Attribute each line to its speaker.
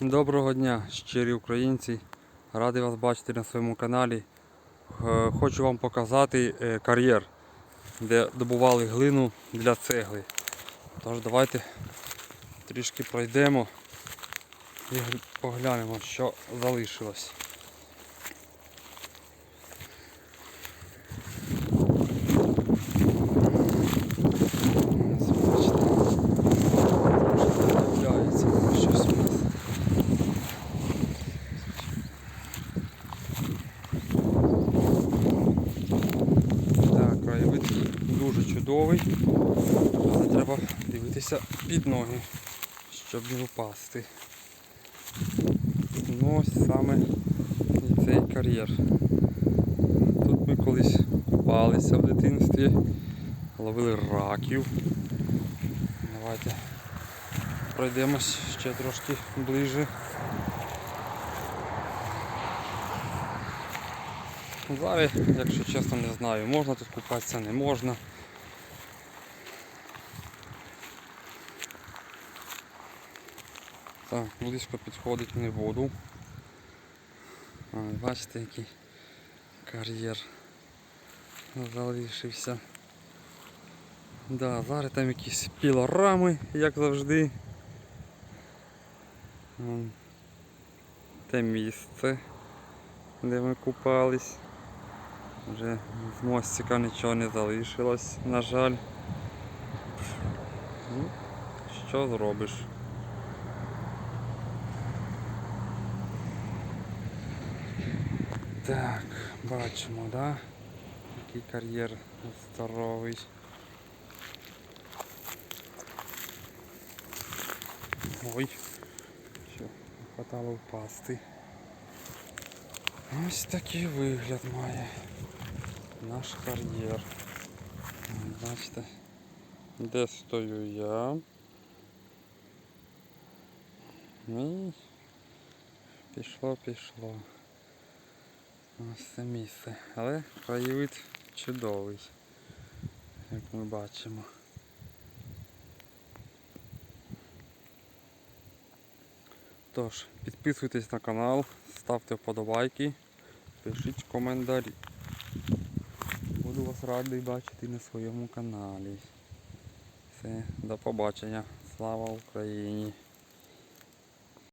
Speaker 1: Доброго дня, щирі українці. Радий вас бачити на своєму каналі. Е, Хочу вам показати е, кар'єр, де добували глину для цегли. Тож давайте трішки пройдемо і поглянемо, що залишилось. Ось, бачите, трошки з'являється щось у нас. Так, краєвид дуже чудовий, але треба дивитися під ноги, щоб не впасти. Ну ось саме і цей кар'єр. Тут ми колись купалися в дитинстві, ловили раків. Давайте пройдемось ще трошки ближче. Зараз, якщо чесно, не знаю, можна тут купатися, не можна. Так, близько підходити не буду. А, бачите, який кар'єр залишився. Да, зараз там якісь пілорами, як завжди. Вон Те місце, де ми купались. Вже з мостика нічого не залишилось, на жаль. Ну, що зробиш? Так, бачимо, да? Який кар'єр здоровий. Ой, що, хватало впасти. Ось такий вигляд має наш кар'єр. Бачите, де стою я. І пішло, пішло. Ось це місце. Але краєвид чудовий, як ми бачимо. Тож, підписуйтесь на канал, ставте вподобайки, пишіть коментарі. Буду вас радий бачити на своєму каналі. Все, до побачення. Слава Україні!